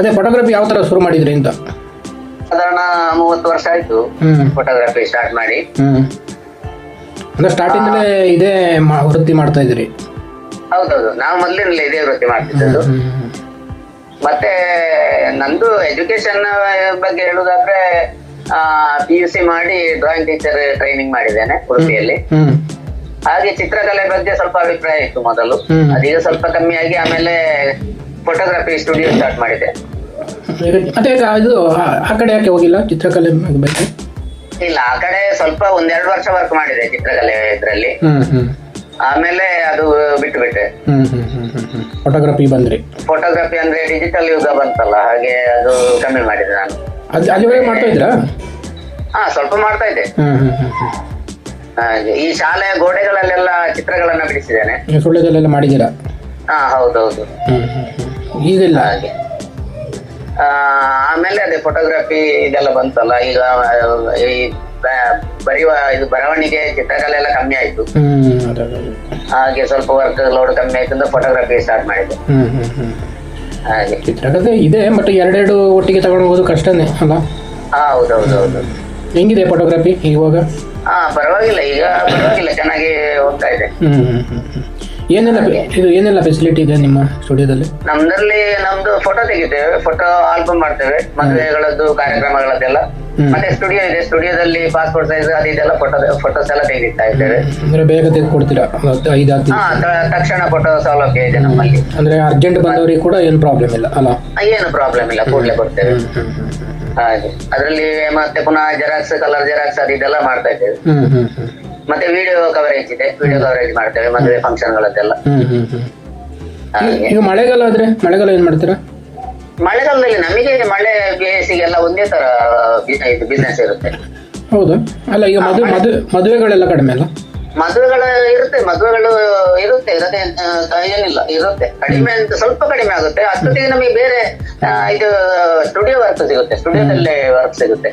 ಅದೇ ಫೋಟೋಗ್ರಫಿ ಯಾವ ತರ ಶುರು ಮಾಡಿದ್ರಿ ಅಂತ? ಸಾಧಾರಣ ಮೂವತ್ತು ವರ್ಷ ಆಯ್ತು ಹ್ಮ್. ಫೋಟೋಗ್ರಫಿ ಸ್ಟಾರ್ಟ್ ಮಾಡಿ. ಹ್ಮ್. ಅಂದ್ರೆ ಸ್ಟಾರ್ಟಿಂದಲೇ ಇದೇ ಮಾ- ವೃತ್ತಿ ಮಾಡ್ತಾ ಇದ್ರಿ ಹೌದೌದು. ನಾವು ಮೊದಲಿನಲ್ಲೇ ಇದೇ ವೃತ್ತಿ ಮಾಡ್ತಿದ್ದದ್ದು. ಹ್ಮ್ ಮತ್ತೆ ನಂದು ಎಜುಕೇಶನ್ ಬಗ್ಗೆ ಹೇಳುದಾದ್ರೆ ಪಿ ಯು ಸಿ ಮಾಡಿ ಡ್ರಾಯಿಂಗ್ ಟೀಚರ್ ಟ್ರೈನಿಂಗ್ ಮಾಡಿದ್ದೇನೆ ಉಡುಪಿಯಲ್ಲಿ. ಹ್ಮ್. ಹಾಗೆ ಚಿತ್ರಕಲೆ ಬಗ್ಗೆ ಸ್ವಲ್ಪ ಅಭಿಪ್ರಾಯ ಇತ್ತು ಮೊದಲು. ಹ್ಮ್. ಅದೀಗ ಸ್ವಲ್ಪ ಕಮ್ಮಿ ಆಗಿ ಆಮೇಲೆ ಫೋಟೋಗ್ರಫಿ ಸ್ಟುಡಿಯೋ ಸ್ಟಾರ್ಟ್ ಮಾಡಿದೆ ಈಗ ಇದು ಆ- ಕಡೆ ಯಾಕೆ ಹೋಗಿಲ್ಲ? ಚಿತ್ರಕಲೆ ಬಗ್ಗೆ? ಇಲ್ಲ ಆ ಕಡೆ ಸ್ವಲ್ಪ ಒಂದೆರಡು ವರ್ಷ ವರ್ಕ್ ಮಾಡಿದೆ ಚಿತ್ರಕಲೆ ಇದ್ರಲ್ಲಿ. ಆಮೇಲೆ ಅದು ಬಿಟ್ಟು ಬಿಟ್ಟೆ ಫೋಟೋಗ್ರಫಿ ಬಂದ್ರಿ? ಫೋಟೋಗ್ರಫಿ ಅಂದ್ರೆ ಡಿಜಿಟಲ್ ಯುಗ ಬಂತಲ್ಲ ಹಾಗೆ ಅದು ಕಮ್ಮಿ ಮಾಡಿದೆ ನಾನು. ಅದು ಅಲ್ಲಿವರೆಗೆ ಮಾಡ್ತಾ ಇದ್ರಾ? ಹಾ ಸ್ವಲ್ಪ ಮಾಡ್ತಾ ಇದ್ದೆ. ಹಾಗೆ ಈ ಶಾಲೆಯ ಗೋಡೆಗಳಲ್ಲೆಲ್ಲ ಚಿತ್ರಗಳನ್ನ ಬಿಡಿಸಿದ್ದೇನೆ. ಸುಳ್ಳ್ಯದಲ್ಲೆಲ್ಲ ಮಾಡಿದ್ದೀರಾ? ಹಾ ಹೌದೌದು. ಈಗಿಲ್ಲ. ಹಾಗೆ. ಆಮೇಲೆ ಅದೇ ಫೋಟೋಗ್ರಫಿ ಇದೆಲ್ಲ ಬಂತಲ್ಲ ಈಗ ಈ ಬರೆಯುವ ಇದು ಬರವಣಿಗೆ ಚಿತ್ರಕಲೆ ಎಲ್ಲ ಕಮ್ಮಿ ಆಯ್ತು. ಹಾಗೆ ಸ್ವಲ್ಪ ವರ್ಕ್ ಲೋಡ್ ಕಮ್ಮಿ ಆಯ್ತು ಅಂದ್ರೆ ಫೋಟೋಗ್ರಫಿ ಸ್ಟಾರ್ಟ್ ಮಾಡಿದೆ. ಹಾಗೆ. ಚಿತ್ರಕಥೆ ಇದೆ ಬಟ್ ಎರಡೆರಡು ಒಟ್ಟಿಗೆ ತಗೊಂಡು ಹೋಗೋದು ಕಷ್ಟನೇ ಅಲ್ಲ? ಹಾ ಹೌದು ಹೆಂಗಿದೆ ಫೋಟೋಗ್ರಫಿ ಇವಾಗ? ಹಾ ಪರವಾಗಿಲ್ಲ ಈಗ ಪರವಾಗಿಲ್ಲ ಚೆನ್ನಾಗಿ ಹೋಗ್ತಾ ಇದೆ. ಏನೆಲ್ಲ ಇದು ಏನೆಲ್ಲ ಫೆಸಿಲಿಟಿ ಇದೆ ನಿಮ್ಮ ಸ್ಟುಡಿಯೋದಲ್ಲಿ ನಮ್ದ್ರಲ್ಲಿ ನಮ್ದು ಫೋಟೋ ತೆಗಿತೇವೆ. ಫೋಟೋ ಆಲ್ಬಮ್ ಮಾಡ್ತೇವೆ. ಮದುವೆಗಳದ್ದು ಕಾರ್ಯಕ್ರಮಗಳದ್ದೆಲ್ಲ. ಮತ್ತೆ ಸ್ಟುಡಿಯೋ ಇದೆ. ಸ್ಟುಡಿಯೋದಲ್ಲಿ ಪಾಸ್ಪೋರ್ಟ್ ಸೈಜ್ ಅದು ಇದೆಲ್ಲ ಫೋಟೋ ಫೋಟೋಸ್ ಎಲ್ಲ ತೆಗಿತಾ ಇದ್ದೇವೆ. ಅಂದ್ರೆ ಬೇಗ ತೆಗೆದು ಕೊಡ್ತೀರಾ ಐದು ಹತ್ತು ತಕ್ಷಣ ಫೋಟೋ ಸೌಲಭ್ಯ ಇದೆ ನಮ್ಮಲ್ಲಿ. ಅಂದ್ರೆ ಅರ್ಜೆಂಟ್ ಬಂದವರಿಗೆ ಕೂಡ ಏನು ಪ್ರಾಬ್ಲಮ್ ಇಲ್ಲ ಅಲ್ಲ? ಏನು ಪ್ರಾಬ್ಲಮ್ ಇಲ್ಲ. ಕೂಡಲೇ ಕೊಡ್ತೇವೆ. ಹಾಗೆ. ಅದರಲ್ಲಿ ಮತ್ತೆ ಪುನಃ ಜೆರಾಕ್ಸ್ ಕಲರ್ ಜೆರಾಕ್ಸ್ ಅದು ಇದೆಲ್ಲ ಮಾಡ್ತಾ ಇದ್ದೇವೆ. ಮತ್ತೆ ವಿಡಿಯೋ ಕವರೇಜ್ ಇದೆ. ವಿಡಿಯೋ ಕವರೇಜ್ ಮಾಡ್ತೇವೆ ಮದುವೆ ಫಂಕ್ಷನ್ ಗಳದ್ದೆಲ್ಲ ಹ್ಮ್ ಹ್ಮ್ ಹ್ಮ್. ಹಾಗೆ. ಈಗ ಮಳೆಗಾಲ ಆದ್ರೆ ಮಳೆಗಾಲ ಏನ್ ಮಾಡ್ತೀರಾ? ಮಳೆಗಾಲದಲ್ಲಿ ನಮಗೆ ಮಳೆ ಬೇಸಿಗೆಲ್ಲ ಒಂದೇ ತರ ಇದು ಬಿಸ್ನೆಸ್ ಇರುತ್ತೆ. ಹೌದು. ಅಲ್ಲ ಈಗ ಮದುವೆ ಮದುವೆ ಮದುವೆಗಳೆಲ್ಲ ಕಡಿಮೆ ಅಲ್ಲ? ಮದುವೆಗಳ ಇರುತ್ತೆ ಮದುವೆಗಳು ಇರುತ್ತೆ ಇರದೆ ಏನಿಲ್ಲ ಇರುತ್ತೆ. ಕಡಿಮೆ ಅಂತ ಸ್ವಲ್ಪ ಕಡಿಮೆ ಆಗುತ್ತೆ. ಅಷ್ಟೊತ್ತಿಗೆ ನಮಗೆ ಬೇರೆ ಇದು ಸ್ಟುಡಿಯೋ ವರ್ಕ್ ಸಿಗುತ್ತೆ ಸ್ಟುಡಿಯೋದಲ್ಲಿ ವರ್ಕ್ ಸಿಗುತ್ತೆ.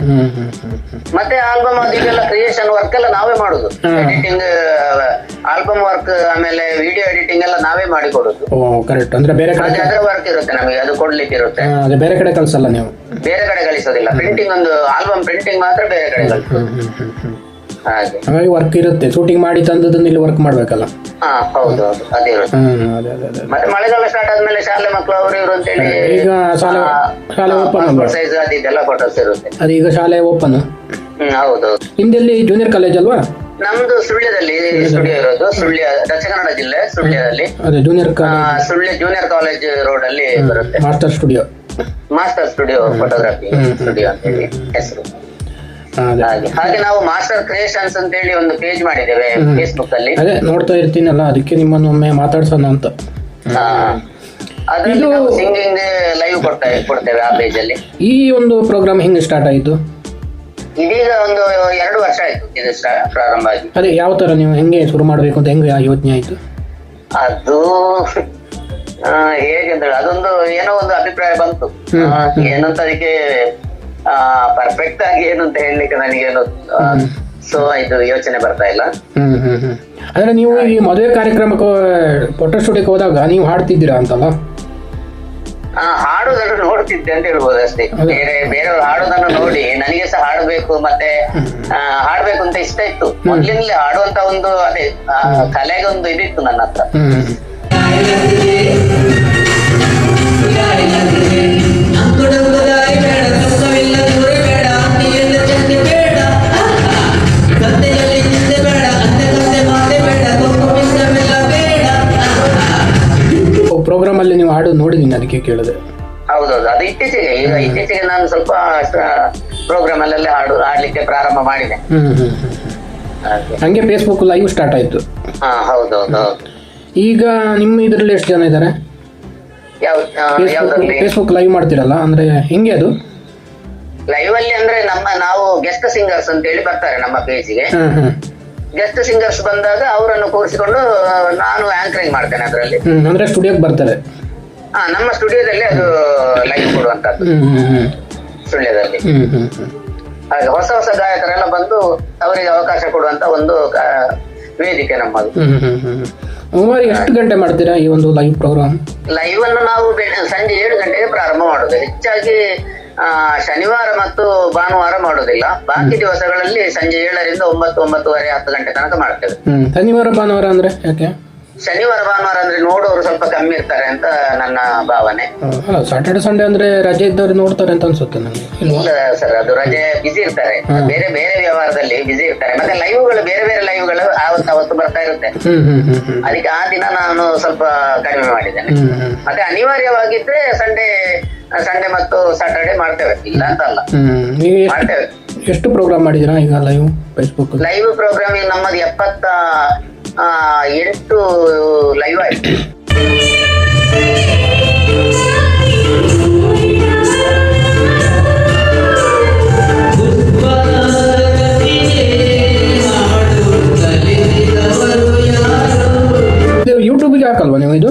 ಮತ್ತೆ ಆಲ್ಬಮ್ ಅದಕ್ಕೆಲ್ಲ ಕ್ರಿಯೇಷನ್ ವರ್ಕ್ ಎಲ್ಲ ನಾವೇ ಮಾಡುದು. ಎಡಿಟಿಂಗ್ ಆಲ್ಬಮ್ ವರ್ಕ್ ಆಮೇಲೆ ವಿಡಿಯೋ ಎಡಿಟಿಂಗ್ ಎಲ್ಲ ನಾವೇ ಮಾಡಿ ಕೊಡುದು. ಕರೆಕ್ಟ್ ಅಂದ್ರೆ ಬೇರೆ ಕಡೆ ಅದೇ ಅದರ ವರ್ಕ್ ಇರುತ್ತೆ ನಮಗೆ ಅದು ಕೊಡ್ಲಿಕ್ಕೆ ಇರುತ್ತೆ. ಬೇರೆ ಕಡೆ ಕಳಿಸಲ್ಲ ನೀವು? ಬೇರೆ ಕಡೆ ಕಳಿಸೋದಿಲ್ಲ. ಪ್ರಿಂಟಿಂಗ್ ಒಂದು ಆಲ್ಬಮ್ ಪ್ರಿಂಟಿಂಗ್ ಮಾತ್ರ ಬೇರೆ ಕಡೆ ಹ್ಮ್. ಹಾಗೆ. ಹಾಗಾಗಿ ವರ್ಕ್ ಇರುತ್ತೆ. ಶೂಟಿಂಗ್ ಮಾಡಿ ತಂದದನ್ನ ಇಲ್ಲಿ ವರ್ಕ್ ಮಾಡ್ಬೇಕಲ್ಲ? ಹಾ ಹೌದು ಹೌದು. ಅದೇ ಹ್ಮ್ ಅದೇ ಅದೇ ಅದೇ ಮತ್ತೆ ಮಳೆಗಾಲ ಸ್ಟಾರ್ಟ್ ಆದ್ಮೇಲೆ ಶಾಲೆ ಮಕ್ಕಳು ಅವರು ಇವರು ಅಂತೇಳಿ ಈಗ ಶಾಲೆ ಶಾಲೆ ಓಪನ್ ಸೈಜ್ ಅದು ಇದೆಲ್ಲ ಫೋಟೋಸ್ ಇರುತ್ತೆ. ಅದೀಗ ಶಾಲೆ ಓಪನ್ ಹ್ಮ್ ಹೌದೌದು ನಿಮ್ದೆಲ್ಲಿ ಜೂನಿಯರ್ ಕಾಲೇಜ್ ಅಲ್ವಾ? ನಮ್ದು ಸುಳ್ಯದಲ್ಲಿ ಸ್ಟುಡಿಯೋ ಇರೋದು. ಸುಳ್ಯ ದಕ್ಷಿಣ ಕನ್ನಡ ಜಿಲ್ಲೆ ಸುಳ್ಯದಲ್ಲಿ. ಅದೇ junior college Sullia junior college road ಅಲ್ಲಿ ಬರುತ್ತೆ. Master studio master studio photography. Studio ಅಂತ ಹೇಳಿ ಹೆಸರು. ಅದೇ ಹಾಗೆ. ಹಾಗೆ ನಾವು ಮಾಸ್ಟರ್ ಕ್ರಿಯೇಷನ್ಸ್ ಅಂತ ಹೇಳಿ ಒಂದು ಪೇಜ್ ಮಾಡಿದ್ದೇವೆ. ಫೇಸ್ಬುಕ್ ಅಲ್ಲಿ ಅದೇ ನೋಡ್ತಾ ಇರ್ತೀನಲ್ಲ ಅದಕ್ಕೆ ನಿಮ್ಮನ್ನು ಒಮ್ಮೆ ಮಾತಾಡ್ಸೋಣ ಅಂತ. ಅದ್ರಲ್ಲಿ ನಾವು ಸಿಂಗಿಂಗ್ ಲೈವ್ ಕೊಡ್ತೇವೆ ಕೊಡ್ತೇವೆ ಆ ಪೇಜ್ ಅಲ್ಲಿ. ಈ ಒಂದು ಪ್ರೋಗ್ರಾಮ್ ಹೆಂಗೆ ಸ್ಟಾರ್ಟ್ ಆಯಿತು? ಇದೀಗ ಒಂದು ಎರಡು ವರ್ಷ ಆಯ್ತು ಇದು ಪ್ರಾರಂಭ ಆಗಿ. ಅದೇ ಯಾವ ತರ ನೀವು ಹೆಂಗೆ ಶುರು ಮಾಡಬೇಕು ಅಂತ ಹೆಂಗೆ ಆ ಯೋಚನೆ ಆಯಿತು? ಅದು ಹೇಗೆ ಅಂತ ಅದೊಂದು ಏನೋ ಒಂದು ಅಭಿಪ್ರಾಯ ಬಂತು. ಏನಂತ ಅದಕ್ಕೆ ಪರ್ಫೆಕ್ಟ್ ಆಗಿ ಏನು ಅಂತ ಹೇಳಲಿಕ್ಕೆ ನನಗೇನು ಸೊ ಇದು ಯೋಚನೆ ಬರ್ತಾ ಇಲ್ಲ. ಅಂದ್ರೆ ನೀವು ಈ ಮದುವೆ ಕಾರ್ಯಕ್ರಮಕ್ಕೆ ಫೋಟೋ ಸ್ಟುಡಿಯೋಕ್ಕೆ ಹೋದಾಗ ನೀವು ಹಾಡ್ತಿದ್ದೀರಾ ಅಂತಲ್ಲ? ಹಾಡೋದನ್ನು ನೋಡ್ತಿದ್ದೆ ಅಂತ ಹೇಳ್ಬೋದು ಅಷ್ಟೇ. ಬೇರೆ ಬೇರೆಯವ್ರು ಹಾಡೋದನ್ನು ನೋಡಿ ನನಗೆ ಸಹ ಹಾಡಬೇಕು ಮತ್ತೆ ಹಾಡ್ಬೇಕು ಅಂತ ಇಷ್ಟ ಇತ್ತು. ಮೊದ್ಲಿಂದಲೇ ಹಾಡುವಂತ ಒಂದು ಅದೇ ಕಲೆಗೆ ಒಂದು ಇದಿತ್ತು ನನ್ನ ಹತ್ರ. ನೀವು ಹಾಡು ನೋಡಿದೀನಿ ಅದಕ್ಕೆ ಕೇಳಿದೆ ಹೌದೌದು. ಅದು ಇತ್ತೀಚೆಗೆ ಈಗ ಇತ್ತೀಚೆಗೆ ನಾನು ಸ್ವಲ್ಪ ಪ್ರೋಗ್ರಾಮ್ ಅಲ್ಲೆಲ್ಲ ಹಾಡು ಹಾಡ್ಲಿಕ್ಕೆ ಪ್ರಾರಂಭ ಮಾಡಿದೆ. ಹಾಗೆ. ಫೇಸ್ಬುಕ್ ಲೈವ್ ಸ್ಟಾರ್ಟ್ ಆಯ್ತು. ಹಾ ಹೌದೌದು ಈಗ ನಿಮ್ಮ ಇದರಲ್ಲಿ ಎಷ್ಟು ಜನ ಇದ್ದಾರೆ ಫೇಸ್ಬುಕ್ ಲೈವ್ ಮಾಡ್ತಿರಲ್ಲ ಅಂದ್ರೆ ಹೆಂಗೆ ಅದು? ಲೈವ್ ಅಲ್ಲಿ ಅಂದ್ರೆ ನಮ್ಮ ನಾವು ಗೆಸ್ಟ್ ಸಿಂಗರ್ಸ್ ಅಂತ ಹೇಳಿ ಬರ್ತಾರೆ ನಮ್ಮ ಪೇಜಿಗೆ ಗೆಸ್ಟ್ ಸಿಂಗರ್ಸ್ ಬಂದಾಗ ಅವರನ್ನು ಕೂರಿಸಿಕೊಂಡು ನಾನು ಆಂಕರಿಂಗ್ ಮಾಡ್ತೇನೆ ಅದರಲ್ಲಿ. ಅಂದ್ರೆ ಸ್ಟುಡಿಯೋಗೆ ಬರ್ತಾರೆ. ಹಾ ನಮ್ಮ ಸ್ಟುಡಿಯೋದಲ್ಲಿ ಅದು ಲೈವ್ ಕೊಡುವಂತದ್ದು ಸುಳ್ಯದಲ್ಲಿ ಹಾಗೆ ಹೊಸ ಹೊಸ ಗಾಯಕರೆಲ್ಲ ಬಂದು ಅವರಿಗೆ ಅವಕಾಶ ಕೊಡುವಂತ ಒಂದು ವೇದಿಕೆ ನಮ್ಮದು. ಸುಮಾರು ಎಷ್ಟು ಗಂಟೆ ಮಾಡ್ತೀರಾ ಈ ಒಂದು ಲೈವ್ ಪ್ರೋಗ್ರಾಮ್ ಲೈವ್ ಅನ್ನು ನಾವು ಸಂಜೆ ಏಳು ಗಂಟೆಗೆ ಪ್ರಾರಂಭ ಮಾಡುದು. ಹೆಚ್ಚಾಗಿ ಆ, ಶನಿವಾರ ಮತ್ತು ಭಾನುವಾರ ಮಾಡುದಿಲ್ಲ. ಬಾಕಿ ದಿವಸಗಳಲ್ಲಿ ಸಂಜೆ ಏಳರಿಂದ ಒಂಬತ್ತು ಒಂಬತ್ತುವರೆ ಹತ್ತು ಗಂಟೆ ತನಕ ಮಾಡ್ತೇವೆ. ಶನಿವಾರ ಭಾನುವಾರ ಅಂದ್ರೆ ಯಾಕೆ? ಶನಿವಾರ ಭಾನುವಾರ ಅಂದ್ರೆ ನೋಡೋರು ಸ್ವಲ್ಪ ಕಮ್ಮಿ ಇರ್ತಾರೆ ಅಂತ ನನ್ನ ಭಾವನೆ. ಅಲ್ಲ ಸಾಟರ್ಡೆ ಸಂಡೇ ಅಂದ್ರೆ ರಜೆ ಇದ್ದವ್ರು ನೋಡ್ತಾರೆ ಅಂತ ಅನ್ಸುತ್ತೆ ನನಗೆ. ಇಲ್ಲ ಸರ್ ಅದು ರಜೆ ಬಿಸಿ ಇರ್ತಾರೆ. ಬೇರೆ ಬೇರೆ ವ್ಯವಹಾರದಲ್ಲಿ ಬಿಸಿ ಇರ್ತಾರೆ. ಮತ್ತೆ ಲೈವ್ಗಳು ಬೇರೆ ಬೇರೆ ಲೈವ್ಗಳು ಆವತ್ತು ಅವತ್ತು ಬರ್ತಾ ಇರುತ್ತೆ. ಹ್ಮ್ ಹ್ಮ್ ಹ್ಮ್ ಹ್ಮ್. ಅದಕ್ಕೆ ಆ ದಿನ ನಾನು ಸ್ವಲ್ಪ ಕಡಿಮೆ ಮಾಡಿದ್ದೇನೆ. ಮತ್ತೆ ಅನಿವಾರ್ಯವಾಗಿದ್ರೆ ಸಂಡೇ ಸಂಡೇ ಮತ್ತು ಸಾಟರ್ಡೆ ಮಾಡ್ತೇವೆ. ಇಲ್ಲ ಅಂತ ಅಲ್ಲ. ಹ್ಮ್ ನೀವು ಎಷ್ಟು ಮಾಡ್ತೇವೆ. ಎಷ್ಟು ಪ್ರೋಗ್ರಾಮ್ ಮಾಡಿದೀರಾ ಈಗ ಲೈವ್ ಫೇಸ್ಬುಕ್ ಲೈವ್ ಪ್ರೋಗ್ರಾಮಿಂಗ್ ನಮ್ಮದು ಎಪ್ಪತ್ತ ಎಂಟು ಲೈವ್ ಆಯ್ತು. ಯೂಟ್ಯೂಬ್ಗೆ ಹಾಕಲ್ವಾ ನೀವು ಇದು?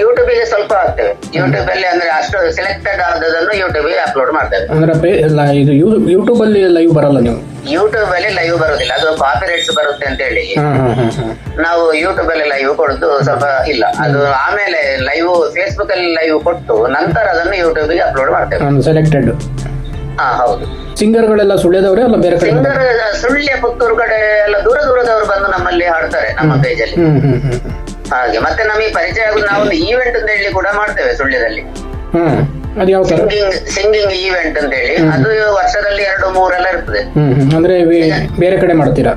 ಯೂಟ್ಯೂಬಿಗೆ ಸ್ವಲ್ಪ ಹಾಕ್ತೇವೆ ಯೂಟ್ಯೂಬ್ ಅಲ್ಲಿ ಅಂದ್ರೆ ಅಷ್ಟು ಸೆಲೆಕ್ಟೆಡ್ ಆದದನ್ನು ಯೂಟ್ಯೂಬಿಗೆ ಅಪ್ಲೋಡ್ ಮಾಡ್ತೇವೆ. ಅಂದ್ರೆ ಇದು ಯೂಟ್ಯೂಬ್ ಅಲ್ಲಿ ಲೈವ್ ಬರಲ್ಲ ನೀವು? ಯೂಟ್ಯೂಬ್ ಅಲ್ಲಿ ಲೈವ್ ಬರೋದಿಲ್ಲ. ಅದು ಕಾಪಿ ರೇಟ್ಸ್ ಬರುತ್ತೆ ಅಂತ ಹೇಳಿ. ನಾವು ಯೂಟ್ಯೂಬ್ ಅಲ್ಲಿ ಲೈವ್ ಕೊಡೋದು ಸ್ವಲ್ಪ ಇಲ್ಲ. ಅದು ಆಮೇಲೆ ಲೈವ್ ಫೇಸ್ಬುಕ್ ಅಲ್ಲಿ ಲೈವ್ ಕೊಟ್ಟು ನಂತರ ಅದನ್ನು ಯೂಟ್ಯೂಬ್ಗೆ ಅಪ್ಲೋಡ್ ಮಾಡ್ತೇವೆ ಸೆಲೆಕ್ಟೆಡ್ ಹಾ ಹೌದು. ಸಿಂಗರ್ಗಳೆಲ್ಲ ಸುಳ್ಯದವರೇ ಅಲ್ಲ ಬೇರೆ ಕಡೆ ಸಿಂಗರ್ ಸುಳ್ಯ ಪುತ್ತೂರು ಕಡೆ ಎಲ್ಲ ದೂರ ದೂರದವರು ಬಂದು ನಮ್ಮಲ್ಲಿ ಹಾಡ್ತಾರೆ ನಮ್ಮ ಪೇಜ್ ಅಲ್ಲಿ. ಹ್ಮ್ ಹ್ಮ್ ಹ್ಮ್. ಹಾಗೆ. ಮತ್ತೆ ನಮಗೆ ಪರಿಚಯ ಆಗುದು ನಾವು ಒಂದು ಈವೆಂಟ್ ಅಂತ ಹೇಳಿ ಕೂಡ ಮಾಡ್ತೇವೆ ಸುಳ್ಯದಲ್ಲಿ. ಸಿಂಗಿಂಗ್ ಸಿಂಗಿಂಗ್ ಈವೆಂಟ್ ಅಂತ ಹೇಳಿ. ಅದು ವರ್ಷದಲ್ಲಿ ಎರಡು ಮೂರೆಲ್ಲ ಇರ್ತದೆ. ಅಂದ್ರೆ ಬೇರೆ ಕಡೆ ಮಾಡ್ತೀರಾ?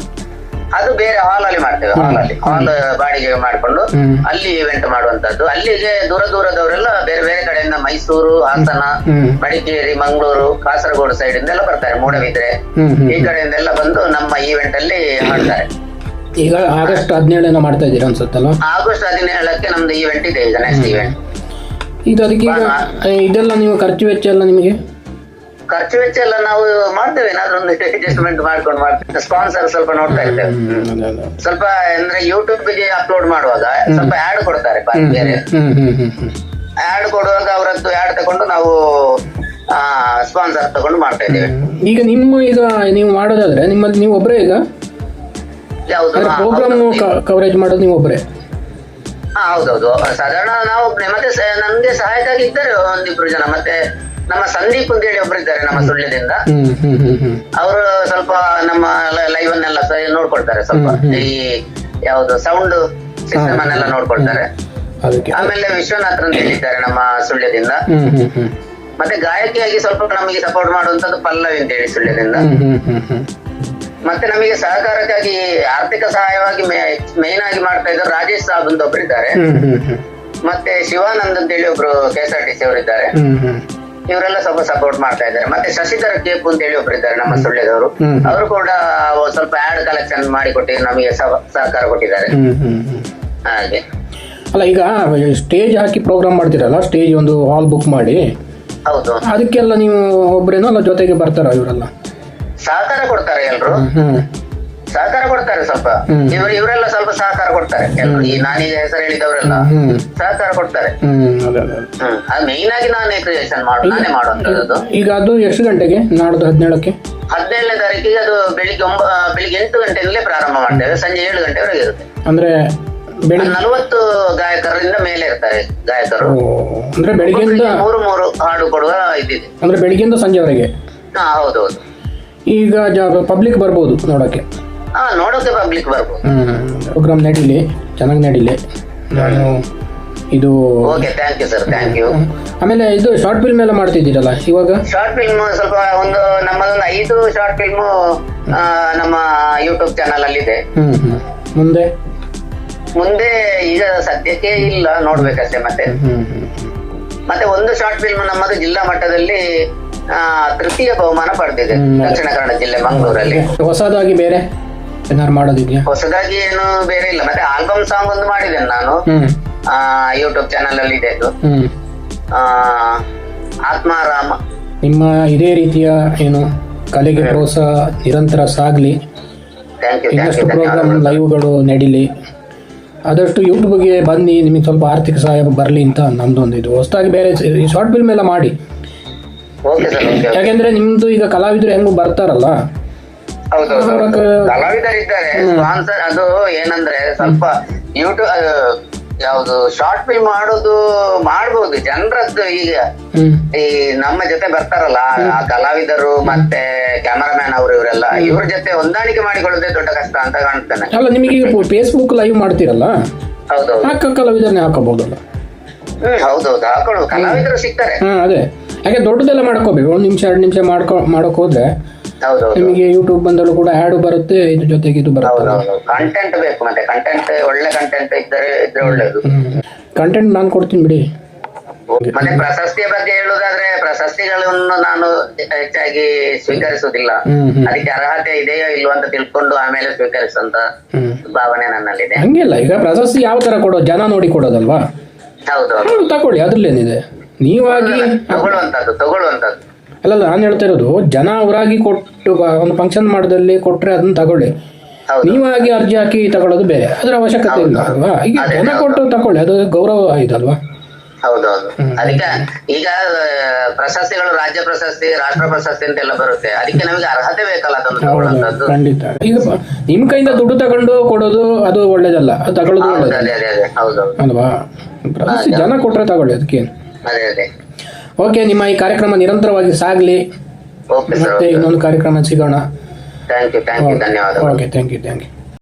ಅದು ಬೇರೆ ಹಾಲ್ ಅಲ್ಲಿ ಮಾಡ್ತೇವೆ ಹಾಲ್ ಅಲ್ಲಿ. ಹಾಲ್ ಬಾಡಿಗೆ ಮಾಡ್ಕೊಂಡು ಅಲ್ಲಿ ಇವೆಂಟ್ ಮಾಡುವಂತದ್ದು. ಅಲ್ಲಿಗೆ ದೂರ ದೂರದವರೆಲ್ಲ ಬೇರೆ ಬೇರೆ ಕಡೆಯಿಂದ ಮೈಸೂರು ಹಾಸನ. ಮಡಿಕೇರಿ ಮಂಗಳೂರು ಕಾಸರಗೋಡು ಸೈಡ್ ಇಂದೆಲ್ಲ ಬರ್ತಾರೆ ಮೂಡಬಿದ್ರೆ. ಈ ಕಡೆಯಿಂದೆಲ್ಲ ಬಂದು ನಮ್ಮ ಈವೆಂಟ್ ಅಲ್ಲಿ ಹಾಡ್ತಾರೆ ಈಗ ಆಗಸ್ಟ್ ಹದಿನೇಳನ ಮಾಡ್ತಾ ಇದ್ದೀರಾ ಅನ್ಸುತ್ತಲ್ಲ ಆಗಸ್ಟ್ ಹದಿನೇಳಕ್ಕೆ ನಮ್ದು ಈವೆಂಟ್ ಇದೆ ಈಗ ನೆಕ್ಸ್ಟ್ ಈವೆಂಟ್ ಇದು ಅದಕ್ಕೆ ಈಗ ಇದೆಲ್ಲ ನೀವು ಖರ್ಚು ವೆಚ್ಚ ಎಲ್ಲ ನಿಮಗೆ? ಖರ್ಚು ವೆಚ್ಚ ಎಲ್ಲ ನಾವು ಮಾಡ್ತೇವೆ ಏನಾದ್ರು ಒಂದು ಅಡ್ಜಸ್ಟ್ಮೆಂಟ್ ಮಾಡ್ಕೊಂಡು ಮಾಡ್ತೇವೆ. ಸ್ಪಾನ್ಸರ್ ಸ್ವಲ್ಪ ನೋಡ್ತಾ ಇರ್ತೇವೆ. ಸ್ವಲ್ಪ ಅಂದ್ರೆ ಯೂಟ್ಯೂಬ್ಗೆ ಅಪ್ಲೋಡ್ ಮಾಡುವಾಗ ಸ್ವಲ್ಪ ಆಡ್ ಕೊಡ್ತಾರೆ ಬೇರೆ. ಆಡ್ ಕೊಡುವಾಗ ಅವರದ್ದು ಆಡ್ ತಗೊಂಡು ನಾವು ಸ್ಪಾನ್ಸರ್ ತಗೊಂಡು ಮಾಡ್ತಾ ಇದ್ದೇವೆ. ಈಗ ನಿಮ್ಮ ಈಗ ನೀವು ಮಾಡೋದಾದ್ರೆ ನಿಮ್ಮಲ್ಲಿ ನೀವು ಒಬ್ಬರೇ ಈಗ? ಪ್ರೋಗ್ರಾಮ್ ಕವರೇಜ್ ಮಾಡೋದು ನೀವು ಒಬ್ಬರೇ ಹೌದೌದು. ಸಾಧಾರಣ ನಾವು ಒಬ್ಬನೇ ಮತ್ತೆ ನಮ್ಗೆ ಸಹಾಯಕ್ಕಾಗಿ ಇದ್ದಾರೆ ಒಂದಿಬ್ರು ಜನ. ಮತ್ತೆ ನಮ್ಮ ಸಂದೀಪ್ ಅಂತ ಹೇಳಿ ಒಬ್ರು ಇದ್ದಾರೆ ನಮ್ಮ ಹ್ಮ್. ಅವರು ಸ್ವಲ್ಪ ನಮ್ಮ ಲೈವ್ ಅನ್ನೆಲ್ಲ ನೋಡ್ಕೊಳ್ತಾರೆ ಸ್ವಲ್ಪ. ಈ ಯಾವುದು ಸೌಂಡ್ ಸಿಸ್ಟಮ್ ಅನ್ನೆಲ್ಲ ನೋಡ್ಕೊಳ್ತಾರೆ. ಆಮೇಲೆ ವಿಶ್ವನಾಥ್ ಅಂತ ಹೇಳಿದ್ದಾರೆ ನಮ್ಮ ಹ್ಮ್ ಮತ್ತೆ ಗಾಯಕಿಯಾಗಿ ಸ್ವಲ್ಪ ನಮಗೆ ಸಪೋರ್ಟ್ ಮಾಡುವಂತದ್ದು ಪಲ್ಲವಿ ಅಂತ ಹೇಳಿ ಹ್ಮ್. ಮತ್ತೆ ನಮಗೆ ಸಹಕಾರಕ್ಕಾಗಿ ಆರ್ಥಿಕ ಸಹಾಯವಾಗಿ ಮೇನ್ ಆಗಿ ಮಾಡ್ತಾ ಇದ್ದಾರೆ ರಾಜೇಶ್ ಸಾಬ್ ಅಂತ ಒಬ್ರು ಇದ್ದಾರೆ. ಮತ್ತೆ ಶಿವಾನಂದ್ ಅಂತ ಹೇಳಿ ಒಬ್ರು K S R T C ಅವರಿದ್ದಾರೆ ಹ್ಮ್ ಹ್ಮ್. ಇವರೆಲ್ಲ ಸ್ವಲ್ಪ ಸಪೋರ್ಟ್ ಮಾಡ್ತಾ ಇದ್ದಾರೆ. ಮತ್ತೆ ಶಶಿಧರ ಕೇಪು ಅಂತ ಹೇಳಿ ಒಬ್ರು ಇದ್ದಾರೆ ನಮ್ಮ ಸುಳ್ಳ್ಯದವರು. ಅವರು ಕೂಡ ಸ್ವಲ್ಪ ಆಡ್ ಕಲೆಕ್ಷನ್ ಮಾಡಿ ಕೊಟ್ಟು ನಮಗೆ ಸಹ- ಸಹಕಾರ ಕೊಟ್ಟಿದ್ದಾರೆ. ಹಾಗೆ. ಅಲ್ಲ ಈಗ ಸ್ಟೇಜ್ ಹಾಕಿ ಪ್ರೋಗ್ರಾಮ್ ಮಾಡ್ತೀರಲ್ಲ ಸ್ಟೇಜ್ ಒಂದು ಹಾಲ್ ಬುಕ್ ಮಾಡಿ. ಹೌದು. ಅದಕ್ಕೆಲ್ಲ ನೀವು ಒಬ್ಬರೇನೋ ಅಲ್ಲ ಜೊತೆಗೆ ಬರ್ತಾರ ಇವರೆಲ್ಲ? ಸಹಕಾರ ಕೊಡ್ತಾರೆ ಎಲ್ರು. ಹ್ಮ್ ಸಹಕಾರ ಕೊಡ್ತಾರೆ ಸ್ವಲ್ಪ. ಇವರು ಇವರೆಲ್ಲ ಸ್ವಲ್ಪ ಸಹಕಾರ ಕೊಡ್ತಾರೆ ಎಲ್ರು. ಈ ನಾನೀಗ ಹೆಸರು ಹೇಳಿದವರೆಲ್ಲ ಸಹಕಾರ ಕೊಡ್ತಾರೆ. ಹ್ಮ್. ಅದೇ ಮೇನ್ ಆಗಿ ನಾನೇ ಕ್ರಿಯೇಷನ್ ಮಾಡು ನಾನೇ ಮಾಡುವಂತದ್ದು ಈಗ ಅದು ಎಷ್ಟು ಗಂಟೆಗೆ? ನಾಡ್ದು ಹದಿನೇಳಕ್ಕೆ? ಹದಿನೇಳನೇ ತಾರೀಕಿಗೆ ಅದು ಬೆಳಿಗ್ಗೆ ಒಂಬ ಬೆಳಿಗ್ಗೆ ಎಂಟು ಗಂಟೆಯಿಂದಲೇ ಪ್ರಾರಂಭ ಮಾಡ್ತೇವೆ. ಸಂಜೆ ಏಳು ಗಂಟೆವರೆಗೆ ಇರುತ್ತೆ. ಅಂದ್ರೆ ಬೆಳಿಗ್ಗೆ ನಲವತ್ತು ಗಾಯಕರಿಂದ ಮೇಲೆ ಇರ್ತಾರೆ ಗಾಯಕರು. ಅಂದ್ರೆ ಬೆಳಿಗ್ಗೆ ಮೂರು ಮೂರು ಹಾಡು ಕೊಡುವ ಇದಿದೆ. ಅಂದ್ರೆ ಬೆಳಿಗ್ಗೆಯಿಂದ ಸಂಜೆವರೆಗೆ? ಹಾ ಹೌದೌದು ಈಗ ಪಬ್ಲಿಕ್ ಬರ್ಬೋದು ನೋಡೋಕ್ಕೆ ಹಾ ನೋಡೋಕೆ ಪಬ್ಲಿಕ್ ಬರ್ಬೋದು. ಪ್ರೋಗ್ರಾಮ್ ನಡೀಲಿ ಚೆನ್ನಾಗಿ ನಡೀಲಿ. ನಾನು ಇದು okay thank you sir thank you ಆಮೇಲೆ ಇದು ಶಾರ್ಟ್ ಫಿಲ್ಮ್ ಎಲ್ಲ ಮಾಡ್ತಿದ್ದೀರಲ್ಲ ಇವಾಗ? ಶಾರ್ಟ್ ಫಿಲ್ಮ್ ಸ್ವಲ್ಪ ಒಂದು ನಮ್ಮದೊಂದು ಐದು ಶಾರ್ಟ್ ಫಿಲ್ಮ್ ನಮ್ಮ ಯೂಟ್ಯೂಬ್ ಚಾನಲ್ ಅಲ್ಲಿ ಇದೆ ಹ್ಮ್ ಹ್ಮ್. ಮುಂದೆ? ಮುಂದೆ ಈಗ ಸದ್ಯಕ್ಕೆ ಇಲ್ಲ ನೋಡ್ಬೇಕಷ್ಟೇ ಮತ್ತೆ. ಹ್ಮ್ ಹ್ಮ್ ಮತ್ತೆ ಒಂದು ಶಾರ್ಟ್ ಫಿಲ್ಮ್ ನಮ್ಮದು ಜಿಲ್ಲಾ ಮಟ್ಟದಲ್ಲಿ ತೃತೀಯ ಬಹುಮಾನ ಪಡೆದಿದೆ. ದಕ್ಷಿಣ ಕನ್ನಡ ಜಿಲ್ಲೆ ಮಂಗಳೂರಲ್ಲಿ. ಹೊಸದಾಗಿ ಬೇರೆ ಏನಾದ್ರು ಮಾಡೋದಿದ್ಯಾ? ಹೊಸದಾಗಿ ಏನು ಬೇರೆ ಇಲ್ಲ. ಮತ್ತೆ ಆಲ್ಬಮ್ ಸಾಂಗ್ ಒಂದು ಮಾಡಿದ್ದೇನೆ ನಾನು. ಯೂಟ್ಯೂಬ್ ಚಾನಲ್ ಅಲ್ಲಿ ಇದೆ ಅದು. ಆತ್ಮಾರಾಮ. ನಿಮ್ಮ ಇದೇ ರೀತಿಯ ಏನು ಕಲೆಗೆ ಪ್ರೋತ್ಸಾಹ ನಿರಂತರ ಸಾಗಲಿ. ಇನ್ನಷ್ಟು ಪ್ರೋಗ್ರಾಮ್ ಲೈವ್ಗಳು ನಡೀಲಿ. ಆದಷ್ಟು ಯೂಟ್ಯೂಬ್ಗೆ ಬನ್ನಿ. ನಿಮಗೆ ಸ್ವಲ್ಪ ಆರ್ಥಿಕ ಸಹಾಯ ಬರಲಿ ಅಂತ ನಮ್ದೊಂದು ಇದು. ಹೊಸದಾಗಿ ಬೇರೆ ಶಾರ್ಟ್ ಫಿಲ್ಮ್ ಎಲ್ಲ ಮಾಡಿ. ಓಕೆ ಸರ್ ಓಕೆ ಯಾಕೆಂದ್ರೆ ನಿಮ್ದು ಈಗ ಕಲಾವಿದರು ಹೆಂಗು ಬರ್ತಾರಲ್ಲ? ಹೌದೌದು ಕಲಾವಿದರಿದ್ದಾರೆ ಸ್ಪಾನ್ಸರ್ ಅದು ಏನಂದ್ರೆ ಸ್ವಲ್ಪ ಯೂಟ್ಯೂಬ್ ಯಾವುದು ಶಾರ್ಟ್ ಫಿಲ್ಮ್ ಮಾಡೋದು ಮಾಡ್ಬೋದು. ಜನರದ್ದು ಈಗ ಈ ನಮ್ಮ ಜೊತೆ ಬರ್ತಾರಲ್ಲ ಆ ಕಲಾವಿದರು ಮತ್ತೆ ಕ್ಯಾಮರಾಮ್ಯಾನ್ ಅವರು ಇವರೆಲ್ಲ ಇವ್ರ ಜೊತೆ ಹೊಂದಾಣಿಕೆ ಮಾಡಿಕೊಳ್ಳೋದೇ ದೊಡ್ಡ ಕಷ್ಟ ಅಂತ ಕಾಣ್ತಾನೆ ಅಲ್ಲ ನಿಮಗೆ ಫೇಸ್ಬುಕ್ ಲೈವ್ ಮಾಡ್ತೀರಲ್ಲ? ಹೌದೌದು. ಕಲಾವಿದರನ್ನೇ ಹಾಕಬಹುದಲ್ಲ? ಹೌದೌದು ಹಾಕೊಳ್ಳುವ ಕಲಾವಿದರು ಸಿಗ್ತಾರೆ. ಅದೇ. ಹಾಗೆ ದೊಡ್ಡದೆಲ್ಲ ಮಾಡ್ಕೋಬೇಕು. ಒಂದು ನಿಮಿಷ ಎರಡು ನಿಮಿಷ ಮಾಡ್ಕೊ ಮಾಡಕ್ ಹೋದ್ರೆ ನಿಮಗೆ ಯೂಟ್ಯೂಬ್ ಬಂದಲ್ಲೂ ಕೂಡ ಆ್ಯಡ್ ಬರುತ್ತೆ ಇದ್ರ ಜೊತೆಗೆ ಇದು ಬರುತ್ತೆ. ಕಂಟೆಂಟ್ ಬೇಕು ಮತ್ತೆ. ಕಂಟೆಂಟ್ ಒಳ್ಳೆ ಕಂಟೆಂಟ್ ಇದ್ದರೆ ಇದ್ರೆ ಒಳ್ಳೇದು. ಕಂಟೆಂಟ್ ನಾನು ಕೊಡ್ತೀನಿ ಬಿಡಿ. ಮತ್ತೆ ಪ್ರಶಸ್ತಿಯ ಬಗ್ಗೆ ಹೇಳುದಾದ್ರೆ ಪ್ರಶಸ್ತಿಗಳನ್ನು ನಾನು ಹೆಚ್ಚಾಗಿ ಸ್ವೀಕರಿಸುವುದಿಲ್ಲ. ಅದಕ್ಕೆ ಅರ್ಹತೆ ಇದೆಯೋ ಇಲ್ವೋ ಅಂತ ತಿಳ್ಕೊಂಡು ಆಮೇಲೆ ಸ್ವೀಕರಿಸುವಂತ ಭಾವನೆ ನನ್ನಲ್ಲಿದೆ. ಹಂಗಿಲ್ಲ. ಈಗ ಪ್ರಶಸ್ತಿ ಯಾವ ತರ ಕೊಡೋದು ಜನ ನೋಡಿ ಕೊಡೋದಲ್ವಾ? ಹೌದು ತಗೊಳ್ಳಿ ತಗೊಳ್ಳಿ. ಅದ್ರಲ್ಲೇನಿದೆ? ನೀವಾಗಿ ತಗೊಳ್ಳುವಂತದ್ದು ತಗೊಳ್ಳುವಂತದ್ದು. ಅಲ್ಲ ನಾನು ಹೇಳ್ತಾ ಇರೋದು ಜನ ಅವರಾಗಿ ಕೊಟ್ಟು ಒಂದು ಫಂಕ್ಷನ್ ಮಾಡದಲ್ಲಿ ಕೊಟ್ಟರೆ ಅದನ್ನ ತಗೊಳ್ಳಿ. ನೀವಾಗಿ ಅರ್ಜಿ ಹಾಕಿ ತಗೊಳ್ಳೋದು ಬೇರೆ ಅದ್ರ ಅವಶ್ಯಕತೆ ಇಲ್ಲ ಅಲ್ವಾ? ಈಗ ಜನ ಕೊಟ್ಟು ತಗೊಳ್ಳಿ ಅದು ಗೌರವ ಇದಲ್ವಾ ಹೌದೌದು ಅದಕ್ಕೆ ಈಗ ಪ್ರಶಸ್ತಿಗಳು ರಾಜ್ಯ ಪ್ರಶಸ್ತಿ ರಾಷ್ಟ್ರ ಪ್ರಶಸ್ತಿ ಅಂತೆಲ್ಲ ಬರುತ್ತೆ. ಅದಕ್ಕೆ ನಮಗೆ ಅರ್ಹತೆ ಬೇಕಲ್ಲ ಅದನ್ನು ತಗೊಳ್ಳುವಂತದ್ದು. ಖಂಡಿತ. ಈಗ ನಿಮ್ ಕೈಯಿಂದ ದುಡ್ಡು ತಗೊಂಡು ಕೊಡೋದು ಅದು ಒಳ್ಳೇದಲ್ಲ ಅದು ತಗೊಳ್ಳೋದು ಹೌದು ಅಲ್ವಾ? ಪ್ರಶಸ್ತಿ ಜನ ಕೊಟ್ರೆ ತಗೊಳ್ಳಿ ಅದಕ್ಕೆ ಅದೇ ಅದೇ ಓಕೆ ನಿಮ್ಮ ಈ ಕಾರ್ಯಕ್ರಮ ನಿರಂತರವಾಗಿ ಸಾಗಲಿ. ಓಕೆ ಮತ್ತೆ ಇನ್ನೊಂದು ಕಾರ್ಯಕ್ರಮ ಸಿಗೋಣ. ಥ್ಯಾಂಕ್ ಯು ಥ್ಯಾಂಕ್ ಯು ಧನ್ಯವಾದಗಳು. Okay thank you thank you